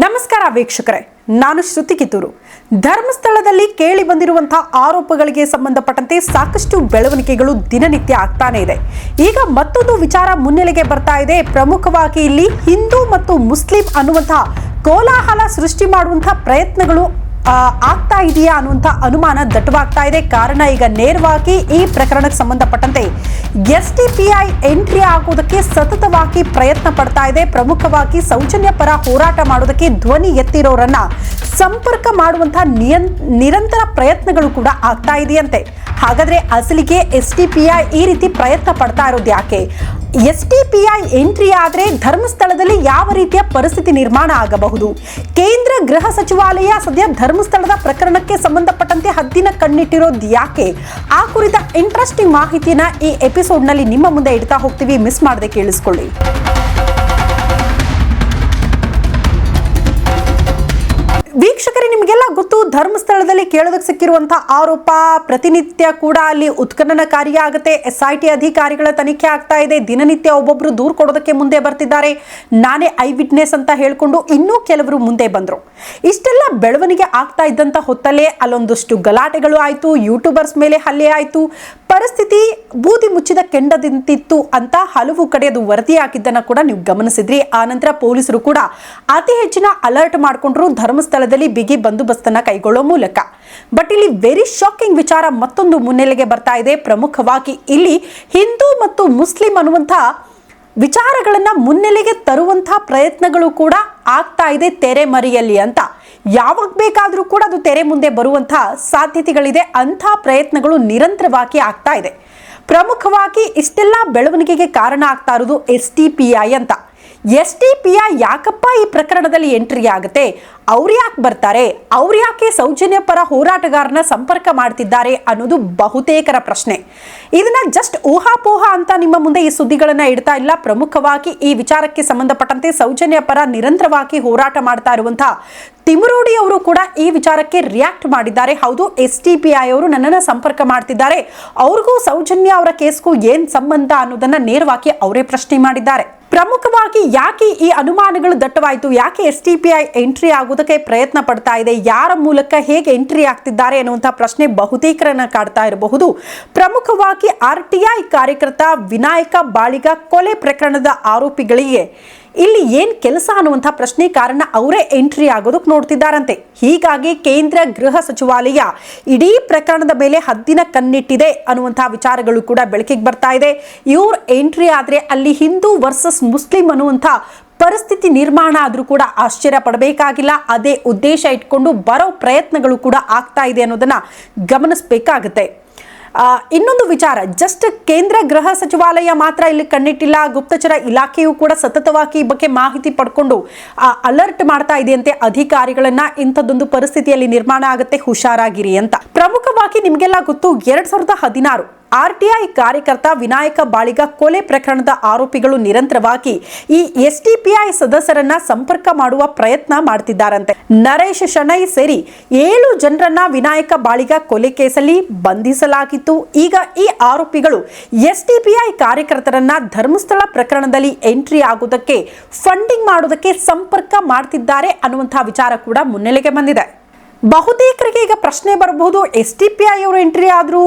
ನಮಸ್ಕಾರ ವೀಕ್ಷಕರೇ, ನಾನು ಶ್ರುತಿ ಕಿತ್ತೂರು. ಧರ್ಮಸ್ಥಳದಲ್ಲಿ ಕೇಳಿ ಬಂದಿರುವಂತಹ ಆರೋಪಗಳಿಗೆ ಸಂಬಂಧಪಟ್ಟಂತೆ ಸಾಕಷ್ಟು ಬೆಳವಣಿಗೆಗಳು ದಿನನಿತ್ಯ ಆಗ್ತಾನೆ ಇದೆ. ಈಗ ಮತ್ತೊಂದು ವಿಚಾರ ಮುನ್ನೆಲೆಗೆ ಬರ್ತಾ ಇದೆ. ಪ್ರಮುಖವಾಗಿ ಇಲ್ಲಿ ಹಿಂದೂ ಮತ್ತು ಮುಸ್ಲಿಂ ಅನ್ನುವಂತಹ ಕೋಲಾಹಲ ಸೃಷ್ಟಿ ಮಾಡುವಂತಹ ಪ್ರಯತ್ನಗಳು ಆಗ್ತಾ ಇದೆಯಾ ಅನ್ನುವಂಥ ಅನುಮಾನ ದಟ್ಟವಾಗ್ತಾ ಇದೆ. ಕಾರಣ ಈಗ ನೇರವಾಗಿ ಈ ಪ್ರಕರಣಕ್ಕೆ ಸಂಬಂಧಪಟ್ಟಂತೆ S T P I entry ಆಗುವುದಕ್ಕೆ ಸತತವಾಗಿ ಪ್ರಯತ್ನ ಪಡ್ತಾ ಇದೆ. ಪ್ರಮುಖವಾಗಿ ಸೌಜನ್ಯ ಪರ ಹೋರಾಟ ಮಾಡೋದಕ್ಕೆ ಧ್ವನಿ ಎತ್ತಿರೋರನ್ನ ಸಂಪರ್ಕ ಮಾಡುವಂತಹ ನಿಯನ್ ನಿರಂತರ ಪ್ರಯತ್ನಗಳು ಕೂಡ ಆಗ್ತಾ ಇದೆಯಂತೆ. ಹಾಗಾದ್ರೆ ಅಸಲಿಗೆ ಎಸ್ ಟಿ ಪಿ ಐ ಈ ರೀತಿ ಪ್ರಯತ್ನ ಪಡ್ತಾ ಇರೋದು ಯಾಕೆ S T P I entry ಆದರೆ ಧರ್ಮಸ್ಥಳದಲ್ಲಿ ಯಾವ ರೀತಿಯ ಪರಿಸ್ಥಿತಿ ನಿರ್ಮಾಣ ಆಗಬಹುದು? ಕೇಂದ್ರ ಗೃಹ ಸಚಿವಾಲಯ ಸದ್ಯ ಧರ್ಮಸ್ಥಳದ ಪ್ರಕರಣಕ್ಕೆ ಸಂಬಂಧಪಟ್ಟಂತೆ ಹದ್ದಿನ ಕಣ್ಣಿಟ್ಟಿರೋದು ಯಾಕೆ? ಆ ಕುರಿತ ಇಂಟ್ರೆಸ್ಟಿಂಗ್ ಮಾಹಿತಿನ ಈ ಎಪಿಸೋಡ್ನಲ್ಲಿ ನಿಮ್ಮ ಮುಂದೆ ಇಡ್ತಾ ಹೋಗ್ತೀವಿ. ಮಿಸ್ ಮಾಡದೆ ಕೇಳಿಸ್ಕೊಳ್ಳಿ. ಧರ್ಮಸ್ಥಳದಲ್ಲಿ ಕೇಳೋದಕ್ಕೆ ಸಿಕ್ಕಿರುವಂತಹ ಆರೋಪ ಪ್ರತಿನಿತ್ಯ ಕೂಡ ಅಲ್ಲಿ ಉತ್ಖನನಕಾರಿ ಆಗುತ್ತೆ ಎಸ್ ಐ ಟಿ ಅಧಿಕಾರಿಗಳ ತನಿಖೆ ಆಗ್ತಾ ಇದೆ. ದಿನನಿತ್ಯ ಒಬ್ಬೊಬ್ರು ದೂರು ಕೊಡೋದಕ್ಕೆ ಮುಂದೆ ಬರ್ತಿದ್ದಾರೆ. ನಾನೇ ಐ ವಿಟ್ನೆಸ್ ಅಂತ ಹೇಳ್ಕೊಂಡು ಇನ್ನೂ ಕೆಲವರು ಮುಂದೆ ಬಂದ್ರು. ಇಷ್ಟೆಲ್ಲ ಬೆಳವಣಿಗೆ ಆಗ್ತಾ ಇದ್ದಂತ ಹೊತ್ತಲ್ಲೇ ಅಲ್ಲೊಂದಷ್ಟು ಗಲಾಟೆಗಳು ಆಯ್ತು. ಯೂಟ್ಯೂಬರ್ಸ್ ಮೇಲೆ ಹಲ್ಲೆ ಆಯ್ತು. ಪರಿಸ್ಥಿತಿ ಬೂದಿ ಮುಚ್ಚಿದ ಕೆಂಡದಿಂತಿತ್ತು ಅಂತ ಹಲವು ಕಡೆ ಅದು ವರದಿ ಆಗಿದ್ದನ್ನು ಕೂಡ ನೀವು ಗಮನಿಸಿದ್ರಿ. ಆ ನಂತರ ಪೊಲೀಸರು ಕೂಡ ಅತಿ ಹೆಚ್ಚಿನ ಅಲರ್ಟ್ ಮಾಡಿಕೊಂಡ್ರು ಧರ್ಮಸ್ಥಳದಲ್ಲಿ ಬಿಗಿ ಬಂದೋಬಸ್ತನ್ನ ಕೈಗೊಳ್ಳೋ ಮೂಲಕ. ಬಟ್ ಇಲ್ಲಿ ವೆರಿ ಶಾಕಿಂಗ್ ವಿಚಾರ ಮತ್ತೊಂದು ಮುನ್ನೆಲೆಗೆ ಬರ್ತಾ ಇದೆ. ಪ್ರಮುಖವಾಗಿ ಇಲ್ಲಿ ಹಿಂದೂ ಮತ್ತು ಮುಸ್ಲಿಂ ಅನ್ನುವಂಥ ವಿಚಾರಗಳನ್ನು ಮುನ್ನೆಲೆಗೆ ತರುವಂತಹ ಪ್ರಯತ್ನಗಳು ಕೂಡ ಆಗ್ತಾ ಇದೆ ತೆರೆ ಮರೆಯಲ್ಲಿ ಅಂತ. ಯಾವಾಗ ಬೇಕಾದರೂ ಕೂಡ ಅದು ತೆರೆ ಮುಂದೆ ಬರುವಂತಹ ಸಾಧ್ಯತೆಗಳಿದೆ. ಅಂಥ ಪ್ರಯತ್ನಗಳು ನಿರಂತರವಾಗಿ ಆಗ್ತಾ ಇದೆ. ಪ್ರಮುಖವಾಗಿ ಇಷ್ಟೆಲ್ಲ ಬೆಳವಣಿಗೆಗೆ ಕಾರಣ ಆಗ್ತಾ ಇರೋದು ಎಸ್ ಟಿ ಪಿ ಐ ಅಂತ. ಎಸ್ ಟಿ ಪಿ ಯಾಕಪ್ಪ ಈ ಪ್ರಕರಣದಲ್ಲಿ ಎಂಟ್ರಿ ಆಗುತ್ತೆ? ಅವ್ರು ಯಾಕೆ ಬರ್ತಾರೆ? ಅವ್ರು ಯಾಕೆ ಸೌಜನ್ಯ ಪರ ಹೋರಾಟಗಾರನ ಸಂಪರ್ಕ ಮಾಡ್ತಿದ್ದಾರೆ ಅನ್ನೋದು ಬಹುತೇಕರ ಪ್ರಶ್ನೆ. ಇದನ್ನ ಜಸ್ಟ್ ಊಹಾಪೋಹ ಅಂತ ನಿಮ್ಮ ಮುಂದೆ ಈ ಸುದ್ದಿಗಳನ್ನ ಇಡ್ತಾ ಇಲ್ಲ. ಪ್ರಮುಖವಾಗಿ ಈ ವಿಚಾರಕ್ಕೆ ಸಂಬಂಧಪಟ್ಟಂತೆ ಸೌಜನ್ಯ ಪರ ನಿರಂತರವಾಗಿ ಹೋರಾಟ ಮಾಡ್ತಾ ಇರುವಂತಹ ತಿಮುರೋಡಿ ಅವರು ಕೂಡ ಈ ವಿಚಾರಕ್ಕೆ ರಿಯಾಕ್ಟ್ ಮಾಡಿದ್ದಾರೆ. ಹೌದು ಎಸ್ ಟಿ ಪಿ ಐ ಅವರು ನನ್ನನ್ನು ಸಂಪರ್ಕ ಮಾಡ್ತಿದ್ದಾರೆ. ಅವ್ರಿಗೂ ಸೌಜನ್ಯ ಅವರ ಕೇಸ್ಗೂ ಏನು ಸಂಬಂಧ ಅನ್ನೋದನ್ನ ನೇರವಾಗಿ ಅವರೇ ಪ್ರಶ್ನೆ ಮಾಡಿದ್ದಾರೆ. ಪ್ರಮುಖವಾಗಿ ಯಾಕೆ ಈ ಅನುಮಾನಗಳು ದಟ್ಟವಾಯಿತು? ಯಾಕೆ S T P I entry ಆಗೋದಕ್ಕೆ ಪ್ರಯತ್ನ ಪಡ್ತಾ ಇದೆ? ಯಾರ ಮೂಲಕ ಹೇಗೆ ಎಂಟ್ರಿ ಆಗ್ತಿದ್ದಾರೆ ಅನ್ನುವಂಥ ಪ್ರಶ್ನೆ ಬಹುತೇಕರನ್ನ ಕಾಡ್ತಾ ಇರಬಹುದು. ಪ್ರಮುಖವಾಗಿ ಆರ್ ಟಿ ಐ ಕಾರ್ಯಕರ್ತ ವಿನಾಯಕ ಬಾಳಿಗ ಕೊಲೆ ಪ್ರಕರಣದ ಆರೋಪಿಗಳಿಗೆ ಇಲ್ಲಿ ಏನ್ ಕೆಲಸ ಅನ್ನುವಂಥ ಪ್ರಶ್ನೆ ಕಾರಣ ಅವರೇ ಎಂಟ್ರಿ ಆಗೋದಕ್ಕೆ ನೋಡ್ತಿದ್ದಾರಂತೆ. ಹೀಗಾಗಿ ಕೇಂದ್ರ ಗೃಹ ಸಚಿವಾಲಯ ಇಡೀ ಪ್ರಕರಣದ ಮೇಲೆ ಹದ್ದಿನ ಕಣ್ಣಿಟ್ಟಿದೆ ಅನ್ನುವಂಥ ವಿಚಾರಗಳು ಕೂಡ ಬೆಳಕಿಗೆ ಬರ್ತಾ ಇದೆ. ಇವ್ರ ಎಂಟ್ರಿ ಆದ್ರೆ ಅಲ್ಲಿ ಹಿಂದೂ ವರ್ಸಸ್ ಮುಸ್ಲಿಂ ಅನ್ನುವಂಥ ಪರಿಸ್ಥಿತಿ ನಿರ್ಮಾಣ ಆದರೂ ಕೂಡ ಆಶ್ಚರ್ಯ ಪಡಬೇಕಾಗಿಲ್ಲ. ಅದೇ ಉದ್ದೇಶ ಇಟ್ಕೊಂಡು ಬರೋ ಪ್ರಯತ್ನಗಳು ಕೂಡ ಆಗ್ತಾ ಇದೆ ಅನ್ನೋದನ್ನ ಗಮನಿಸಬೇಕಾಗುತ್ತೆ. ಇನ್ನೊಂದು ವಿಚಾರ ಜಸ್ಟ್ ಕೇಂದ್ರ ಗೃಹ ಸಚಿವಾಲಯ ಮಾತ್ರ ಇಲ್ಲಿ ಕಣ್ಣಿಟ್ಟಿಲ್ಲ, ಗುಪ್ತಚರ ಇಲಾಖೆಯು ಕೂಡ ಸತತವಾಗಿ ಈ ಬಗ್ಗೆ ಮಾಹಿತಿ ಪಡ್ಕೊಂಡು ಅಲರ್ಟ್ ಮಾಡ್ತಾ ಇದೆಯಂತೆ ಅಧಿಕಾರಿಗಳನ್ನ, ಇಂಥದ್ದೊಂದು ಪರಿಸ್ಥಿತಿಯಲ್ಲಿ ನಿರ್ಮಾಣ ಆಗುತ್ತೆ, ಹುಷಾರಾಗಿರಿ ಅಂತ. ಪ್ರಮುಖವಾಗಿ ನಿಮಗೆಲ್ಲ ಗೊತ್ತು, ಎರಡ್ ಸಾವಿರದ ಹದಿನಾರು ಆರ್ ಟಿ ಐ ಕಾರ್ಯಕರ್ತ ವಿನಾಯಕ ಬಾಳಿಗ ಕೊಲೆ ಪ್ರಕರಣದ ಆರೋಪಿಗಳು ನಿರಂತರವಾಗಿ ಈ ಎಸ್ ಟಿ ಪಿ ಐ ಸದಸ್ಯರನ್ನ ಸಂಪರ್ಕ ಮಾಡುವ ಪ್ರಯತ್ನ ಮಾಡ್ತಿದ್ದಾರಂತೆ. ನರೇಶ್ ಶಣೈ ಸೇರಿ ಏಳು ಜನರನ್ನ ವಿನಾಯಕ ಬಾಳಿಗ ಕೊಲೆ ಕೇಸಲ್ಲಿ ಬಂಧಿಸಲಾಗಿತ್ತು. ಈಗ ಈ ಆರೋಪಿಗಳು ಎಸ್ ಟಿ ಪಿ ಐ ಕಾರ್ಯಕರ್ತರನ್ನ ಧರ್ಮಸ್ಥಳ ಪ್ರಕರಣದಲ್ಲಿ ಎಂಟ್ರಿ ಆಗುವುದಕ್ಕೆ, ಫಂಡಿಂಗ್ ಮಾಡೋದಕ್ಕೆ ಸಂಪರ್ಕ ಮಾಡ್ತಿದ್ದಾರೆ ಅನ್ನುವಂತಹ ವಿಚಾರ ಕೂಡ ಮುನ್ನೆಲೆಗೆ ಬಂದಿದೆ. ಬಹುತೇಕರಿಗೆ ಈಗ ಪ್ರಶ್ನೆ ಬರಬಹುದು. ಎಸ್ ಟಿ ಪಿ ಐ ಅವರು ಎಂಟ್ರಿ ಆದರೂ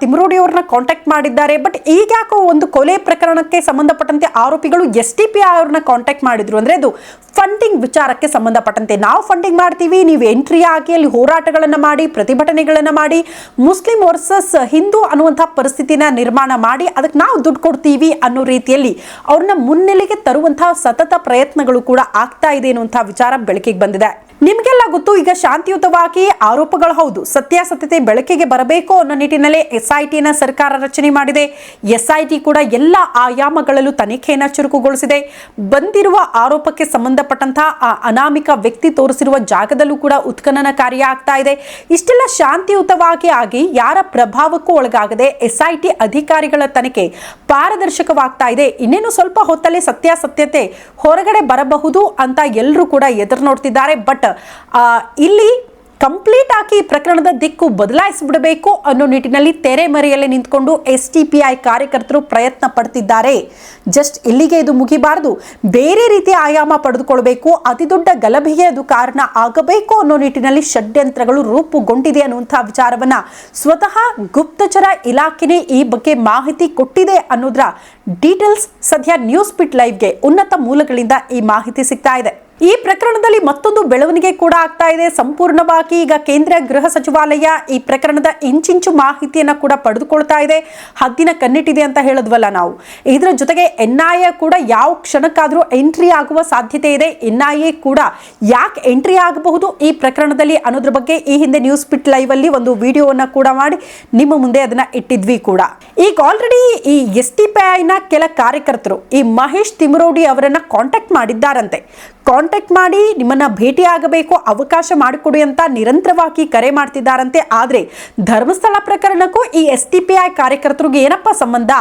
ತಿಮ್ರೋಡಿ ಅವ್ರನ್ನ ಕಾಂಟ್ಯಾಕ್ಟ್ ಮಾಡಿದ್ದಾರೆ. ಬಟ್ ಈಗ ಯಾಕೋ ಒಂದು ಕೊಲೆ ಪ್ರಕರಣಕ್ಕೆ ಸಂಬಂಧಪಟ್ಟಂತೆ ಆರೋಪಿಗಳು ಎಸ್ ಟಿ ಪಿ ಐ ಅವ್ರನ್ನ ಕಾಂಟ್ಯಾಕ್ಟ್ ಮಾಡಿದ್ರು. ಅಂದ್ರೆ ಅದು ಫಂಡಿಂಗ್ ವಿಚಾರಕ್ಕೆ ಸಂಬಂಧಪಟ್ಟಂತೆ. ನಾವು ಫಂಡಿಂಗ್ ಮಾಡ್ತೀವಿ, ನೀವು ಎಂಟ್ರಿ ಆಗಿ ಅಲ್ಲಿ ಹೋರಾಟಗಳನ್ನು ಮಾಡಿ, ಪ್ರತಿಭಟನೆಗಳನ್ನು ಮಾಡಿ, ಮುಸ್ಲಿಂ ವರ್ಸಸ್ ಹಿಂದೂ ಅನ್ನುವಂಥ ಪರಿಸ್ಥಿತಿನ ನಿರ್ಮಾಣ ಮಾಡಿ, ಅದಕ್ಕೆ ನಾವು ದುಡ್ಡು ಕೊಡ್ತೀವಿ ಅನ್ನೋ ರೀತಿಯಲ್ಲಿ ಅವ್ರನ್ನ ಮುನ್ನೆಲೆಗೆ ತರುವಂತಹ ಸತತ ಪ್ರಯತ್ನಗಳು ಕೂಡ ಆಗ್ತಾ ಇದೆ ಅನ್ನುವಂಥ ವಿಚಾರ ಬೆಳಕಿಗೆ ಬಂದಿದೆ. ನಿಮಗೆಲ್ಲ ಗೊತ್ತು, ಈಗ ಶಾಂತಿಯುತವಾಗಿ ಆರೋಪಗಳು ಹೌದು. ಸತ್ಯಾಸತ್ಯತೆ ಬೆಳಕಿಗೆ ಬರಬೇಕು ಅನ್ನೋ ನಿಟ್ಟಿನಲ್ಲಿ ಎಸ್ ಐ ಟಿನ ಸರ್ಕಾರ ರಚನೆ ಮಾಡಿದೆ. ಎಸ್ ಐ ಟಿ ಕೂಡ ಎಲ್ಲ ಆಯಾಮಗಳಲ್ಲೂ ತನಿಖೆಯನ್ನು ಚುರುಕುಗೊಳಿಸಿದೆ. ಬಂದಿರುವ ಆರೋಪಕ್ಕೆ ಸಂಬಂಧಪಟ್ಟಂತಹ ಆ ಅನಾಮಿಕ ವ್ಯಕ್ತಿ ತೋರಿಸಿರುವ ಜಾಗದಲ್ಲೂ ಕೂಡ ಉತ್ಖನನ ಕಾರ್ಯ ಆಗ್ತಾ ಇದೆ. ಇಷ್ಟೆಲ್ಲ ಶಾಂತಿಯುತವಾಗಿ ಆಗಿ ಯಾರ ಪ್ರಭಾವಕ್ಕೂ ಒಳಗಾಗದೆ ಎಸ್ ಐ ಟಿ ಅಧಿಕಾರಿಗಳ ತನಿಖೆ ಪಾರದರ್ಶಕವಾಗ್ತಾ ಇದೆ. ಇನ್ನೇನು ಸ್ವಲ್ಪ ಹೊತ್ತಲ್ಲೇ ಸತ್ಯಾಸತ್ಯತೆ ಹೊರಗಡೆ ಬರಬಹುದು ಅಂತ ಎಲ್ಲರೂ ಕೂಡ ಎದುರು ನೋಡ್ತಿದ್ದಾರೆ. ಬಟ್ ಇಲ್ಲಿ ಕಂಪ್ಲೀಟ್ ಆಗಿ ಈ ಪ್ರಕರಣದ ದಿಕ್ಕು ಬದಲಾಯಿಸಿಬಿಡಬೇಕು ಅನ್ನೋ ನಿಟ್ಟಿನಲ್ಲಿ ತೆರೆಮರೆಯಲ್ಲಿ ನಿಂತ್ಕೊಂಡು ಎಸ್ ಟಿ ಪಿ ಐ ಕಾರ್ಯಕರ್ತರು ಪ್ರಯತ್ನ ಪಡ್ತಿದ್ದಾರೆ. ಜಸ್ಟ್ ಇಲ್ಲಿಗೆ ಇದು ಮುಗಿಬಾರದು. ಬೇರೆ ರೀತಿಯ ಆಯಾಮ ಪಡೆದುಕೊಳ್ಬೇಕು. ಅತಿದೊಡ್ಡ ಗಲಭೆಗೆ ಅದು ಕಾರಣ ಆಗಬೇಕು ಅನ್ನೋ ನಿಟ್ಟಿನಲ್ಲಿ ಷಡ್ಯಂತ್ರಗಳು ರೂಪುಗೊಂಡಿದೆ ಅನ್ನುವಂಥ ವಿಚಾರವನ್ನ ಸ್ವತಃ ಗುಪ್ತಚರ ಇಲಾಖೆನೇ ಈ ಬಗ್ಗೆ ಮಾಹಿತಿ ಕೊಟ್ಟಿದೆ ಅನ್ನೋದ್ರ ಡೀಟೇಲ್ಸ್ ಸದ್ಯ ನ್ಯೂಸ್ ಪಿಟ್ ಲೈವ್ಗೆ ಉನ್ನತ ಮೂಲಗಳಿಂದ ಈ ಮಾಹಿತಿ ಸಿಗ್ತಾ ಇದೆ. ಈ ಪ್ರಕರಣದಲ್ಲಿ ಮತ್ತೊಂದು ಬೆಳವಣಿಗೆ ಕೂಡ ಆಗ್ತಾ ಇದೆ. ಸಂಪೂರ್ಣವಾಗಿ ಈಗ ಕೇಂದ್ರ ಗೃಹ ಸಚಿವಾಲಯ ಈ ಪ್ರಕರಣದ ಇಂಚಿಂಚು ಮಾಹಿತಿಯನ್ನ ಕೂಡ ಪಡೆದುಕೊಳ್ತಾ ಇದೆ. ಹದ್ದಿನ ಕಣ್ಣಿಟ್ಟಿದೆ ಅಂತ ಹೇಳಿದ್ವಲ್ಲ ನಾವು. ಇದರ ಜೊತೆಗೆ ಎನ್ ಐ ಎ ಕೂಡ ಯಾವ ಕ್ಷಣಕ್ಕಾದರೂ ಎಂಟ್ರಿ ಆಗುವ ಸಾಧ್ಯತೆ ಇದೆ. ಎನ್ ಐ ಎ ಕೂಡ ಯಾಕೆ ಎಂಟ್ರಿ ಆಗಬಹುದು? ಈ ಪ್ರಕರಣದಲ್ಲಿ ಅನ್ನೋದ್ರ ಬಗ್ಗೆ ಈ ಹಿಂದೆ ನ್ಯೂಸ್ ಪಿಟ್ ಲೈವ್ ಅಲ್ಲಿ ಒಂದು ವಿಡಿಯೋವನ್ನು ಕೂಡ ಮಾಡಿ ನಿಮ್ಮ ಮುಂದೆ ಅದನ್ನ ಇಟ್ಟಿದ್ವಿ ಕೂಡ. ಈಗ ಆಲ್ರೆಡಿ ಈ ಎಸ್ ಟಿ ಪಿ ಐನ ಕೆಲ ಕಾರ್ಯಕರ್ತರು, ಈ ಮಹೇಶ್ ತಿಮರೋಡಿ ಅವರನ್ನ ಕಾಂಟ್ಯಾಕ್ಟ್ ಮಾಡಿದ್ದಾರಂತೆ. ಮಾಡಿ ನಿಮ್ಮನ್ನ ಭೇಟಿ ಆಗಬೇಕು, ಅವಕಾಶ ಮಾಡಿಕೊಡಿ ಅಂತ ನಿರಂತರವಾಗಿ ಕರೆ ಮಾಡ್ತಿದ್ದಾರಂತೆ. ಆದ್ರೆ ಧರ್ಮಸ್ಥಳ ಪ್ರಕರಣಕ್ಕೂ ಈ ಎಸ್ ಟಿ ಪಿ ಐ ಕಾರ್ಯಕರ್ತರಿಗೆ ಏನಪ್ಪ ಸಂಬಂಧ?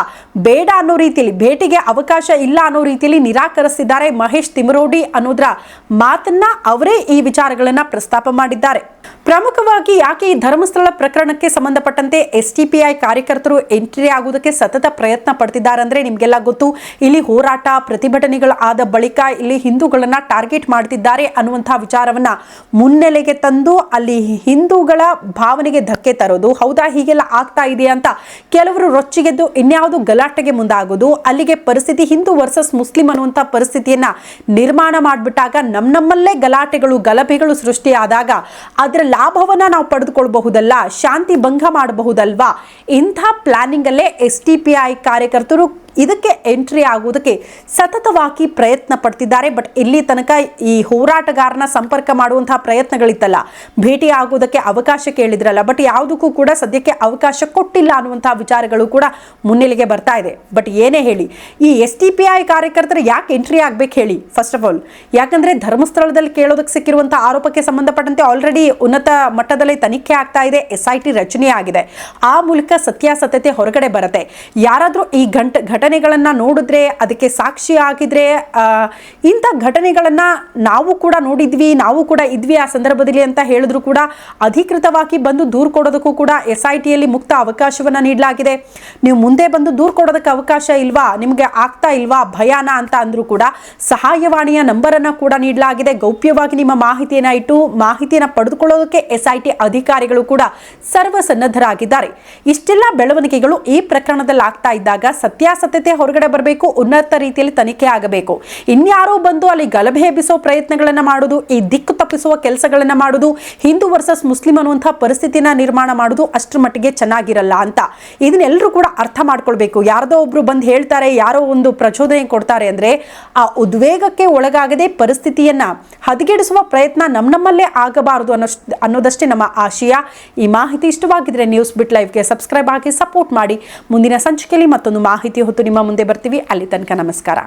ಬೇಡ ಅನ್ನೋ ರೀತಿಯಲ್ಲಿ, ಭೇಟಿಗೆ ಅವಕಾಶ ಇಲ್ಲ ಅನ್ನೋ ರೀತಿಯಲ್ಲಿ ನಿರಾಕರಿಸಿದ್ದಾರೆ ಮಹೇಶ್ ತಿಮರೋಡಿ ಅನ್ನೋದ್ರ ಮಾತನ್ನ ಅವರೇ ಈ ವಿಚಾರಗಳನ್ನ ಪ್ರಸ್ತಾಪ ಮಾಡಿದ್ದಾರೆ. ಪ್ರಮುಖವಾಗಿ ಯಾಕೆ ಈ ಧರ್ಮಸ್ಥಳ ಪ್ರಕರಣಕ್ಕೆ ಸಂಬಂಧಪಟ್ಟಂತೆ ಎಸ್ ಟಿ ಪಿ ಐ ಕಾರ್ಯಕರ್ತರು ಎಂಟ್ರಿ ಆಗುವುದಕ್ಕೆ ಸತತ ಪ್ರಯತ್ನ ಪಡ್ತಿದ್ದಾರೆ ಅಂದ್ರೆ ನಿಮಗೆಲ್ಲ ಗೊತ್ತು. ಇಲ್ಲಿ ಹೋರಾಟ ಪ್ರತಿಭಟನೆಗಳು ಆದ ಬಳಿಕ ಇಲ್ಲಿ ಹಿಂದೂಗಳನ್ನ ಟಾರ್ಗೆಟ್ ಮಾಡ್ತಿದ್ದಾರೆ ಅನ್ನುವಂತಹ ವಿಚಾರವನ್ನ ಮುನ್ನೆಲೆಗೆ ತಂದು ಅಲ್ಲಿ ಹಿಂದೂಗಳ ಭಾವನೆಗೆ ಧಕ್ಕೆ ತರೋದು. ಹೌದಾ? ಹೀಗೆಲ್ಲ ಆಗ್ತಾ ಇದೆ ಅಂತ ಕೆಲವರು ರೊಚ್ಚಿಗೆದ್ದು ಇನ್ಯಾವುದು ಗಲಾಟೆಗೆ ಮುಂದಾಗೋದು. ಅಲ್ಲಿಗೆ ಪರಿಸ್ಥಿತಿ ಹಿಂದೂ ವರ್ಸಸ್ ಮುಸ್ಲಿಂ ಅನ್ನುವಂಥ ಪರಿಸ್ಥಿತಿಯನ್ನ ನಿರ್ಮಾಣ ಮಾಡಿಬಿಟ್ಟಾಗ ನಮ್ಮ ನಮ್ಮಲ್ಲೇ ಗಲಾಟೆಗಳು, ಗಲಭೆಗಳು ಸೃಷ್ಟಿಯಾದಾಗ ಅದರ ಲಾಭವನ್ನ ನಾವು ಪಡೆದುಕೊಳ್ಬಹುದಲ್ಲ? ಶಾಂತಿ ಭಂಗ ಮಾಡಬಹುದಲ್ವಾ? ಇಂಥ ಪ್ಲಾನಿಂಗ್ ಅಲ್ಲೇ ಎಸ್ ಟಿ ಪಿ ಐ ಕಾರ್ಯಕರ್ತರು ಇದಕ್ಕೆ ಎಂಟ್ರಿ ಆಗುವುದಕ್ಕೆ ಸತತವಾಗಿ ಪ್ರಯತ್ನ ಪಡ್ತಿದ್ದಾರೆ. ಬಟ್ ಇಲ್ಲಿ ತನಕ ಈ ಹೋರಾಟಗಾರನ ಸಂಪರ್ಕ ಮಾಡುವಂತಹ ಪ್ರಯತ್ನಗಳಿತ್ತಲ್ಲ. ಭೇಟಿ ಆಗುವುದಕ್ಕೆ ಅವಕಾಶ ಕೇಳಿದ್ರಲ್ಲ. ಬಟ್ ಯಾವುದಕ್ಕೂ ಕೂಡ ಸದ್ಯಕ್ಕೆ ಅವಕಾಶ ಕೊಟ್ಟಿಲ್ಲ ಅನ್ನುವಂತಹ ವಿಚಾರಗಳು ಕೂಡ ಮುನ್ನೆಲೆಗೆ ಬರ್ತಾ ಇದೆ. ಬಟ್ ಏನೇ ಹೇಳಿ, ಈ ಎಸ್ ಟಿ ಪಿ ಐ ಕಾರ್ಯಕರ್ತರು ಯಾಕೆ ಎಂಟ್ರಿ ಆಗ್ಬೇಕು ಹೇಳಿ? ಫಸ್ಟ್ ಆಫ್ ಆಲ್ ಯಾಕಂದ್ರೆ ಧರ್ಮಸ್ಥಳದಲ್ಲಿ ಕೇಳೋದಕ್ಕೆ ಸಿಕ್ಕಿರುವಂತಹ ಆರೋಪಕ್ಕೆ ಸಂಬಂಧಪಟ್ಟಂತೆ ಆಲ್ರೆಡಿ ಉನ್ನತ ಮಟ್ಟದಲ್ಲಿ ತನಿಖೆ ಆಗ್ತಾ ಇದೆ. ಎಸ್ ಐ ಟಿ ರಚನೆ ಆಗಿದೆ ಆ ಮೂಲಕ ಸತ್ಯಾಸತ್ಯತೆ ಹೊರಗಡೆ ಬರುತ್ತೆ. ಯಾರಾದರೂ ಈ ಗಂಟ ಘಟನೆಗಳನ್ನ ನೋಡಿದ್ರೆ, ಅದಕ್ಕೆ ಸಾಕ್ಷಿ ಆಗಿದ್ರೆ ಇಂಥ ಘಟನೆಗಳನ್ನು ನಾವು ಕೂಡ ನೋಡಿದ್ವಿ, ನಾವು ಕೂಡ ಇದ್ವಿ ಆ ಸಂದರ್ಭದಲ್ಲಿ ಅಂತ ಹೇಳಿದ್ರು ಕೂಡ ಅಧಿಕೃತವಾಗಿ ಬಂದು ದೂರು ಕೊಡೋದಕ್ಕೂ ಕೂಡ ಎಸ್ ಐ ಟಿಯಲ್ಲಿ ಮುಕ್ತ ಅವಕಾಶವನ್ನ ನೀಡಲಾಗಿದೆ. ನೀವು ಮುಂದೆ ಬಂದು ದೂರು ಕೊಡೋದಕ್ಕೆ ಅವಕಾಶ ಇಲ್ವಾ? ನಿಮಗೆ ಆಗ್ತಾ ಇಲ್ವಾ? ಭಯಾನ ಅಂತ ಅಂದರೂ ಕೂಡ ಸಹಾಯವಾಣಿಯ ನಂಬರನ್ನ ಕೂಡ ನೀಡಲಾಗಿದೆ. ಗೌಪ್ಯವಾಗಿ ನಿಮ್ಮ ಮಾಹಿತಿಯನ್ನ ಇಟ್ಟು, ಮಾಹಿತಿಯನ್ನ ಪಡೆದುಕೊಳ್ಳೋದಕ್ಕೆ ಎಸ್ ಐ ಟಿ ಅಧಿಕಾರಿಗಳು ಕೂಡ ಸರ್ವಸನ್ನದ್ಧರಾಗಿದ್ದಾರೆ. ಇಷ್ಟೆಲ್ಲ ಬೆಳವಣಿಗೆಗಳು ಈ ಪ್ರಕರಣದಲ್ಲಿ ಆಗ್ತಾ ಇದ್ದಾಗ ಸತ್ಯಾಸತ್ಯತೆ ಹೊರಗಡೆ ಬರಬೇಕು, ಉನ್ನತ ರೀತಿಯಲ್ಲಿ ತನಿಖೆ ಆಗಬೇಕು. ಇನ್ಯಾರೋ ಬಂದು ಅಲ್ಲಿ ಗಲಭೆ ಎಬ್ಬಿಸೋ ಪ್ರಯತ್ನಗಳನ್ನು ಮಾಡೋದು, ಈ ದಿಕ್ಕು ತಪ್ಪಿಸುವ ಕೆಲಸಗಳನ್ನು ಮಾಡೋದು, ಹಿಂದೂ ವರ್ಸಸ್ ಮುಸ್ಲಿಂ ಅನ್ನುವಂತಹ ಪರಿಸ್ಥಿತಿನ ನಿರ್ಮಾಣ ಮಾಡೋದು ಅಷ್ಟರ ಮಟ್ಟಿಗೆ ಚೆನ್ನಾಗಿರಲ್ಲ ಅಂತ. ಇದನ್ನೆಲ್ಲರೂ ಕೂಡ ಅರ್ಥ ಮಾಡ್ಕೊಳ್ಬೇಕು. ಯಾರದೋ ಒಬ್ರು ಬಂದು ಹೇಳ್ತಾರೆ, ಯಾರೋ ಒಂದು ಪ್ರಚೋದನೆ ಕೊಡ್ತಾರೆ ಅಂದ್ರೆ ಆ ಉದ್ವೇಗಕ್ಕೆ ಒಳಗಾಗದೆ ಪರಿಸ್ಥಿತಿಯನ್ನ ಹದಗೆಡಿಸುವ ಪ್ರಯತ್ನ ನಮ್ಮ ನಮ್ಮಲ್ಲೇ ಆಗಬಾರದು ಅನ್ನೋಷ್ಟು, ಅನ್ನೋದಷ್ಟೇ ನಮ್ಮ ಆಶಯ. ಈ ಮಾಹಿತಿ ಇಷ್ಟವಾಗಿದ್ರೆ ನ್ಯೂಸ್ ಬಿಟ್ ಲೈವ್ಗೆ ಸಬ್ಸ್ಕ್ರೈಬ್ ಆಗಿ ಸಪೋರ್ಟ್ ಮಾಡಿ. ಮುಂದಿನ ಸಂಚಿಕೆಯಲ್ಲಿ ಮತ್ತೊಂದು ಮಾಹಿತಿ ಹೊತ್ತು ನಿಮ್ಮ ಮುಂದೆ ಬರ್ತೀವಿ. ಅಲ್ಲಿ ತನಕ ನಮಸ್ಕಾರ.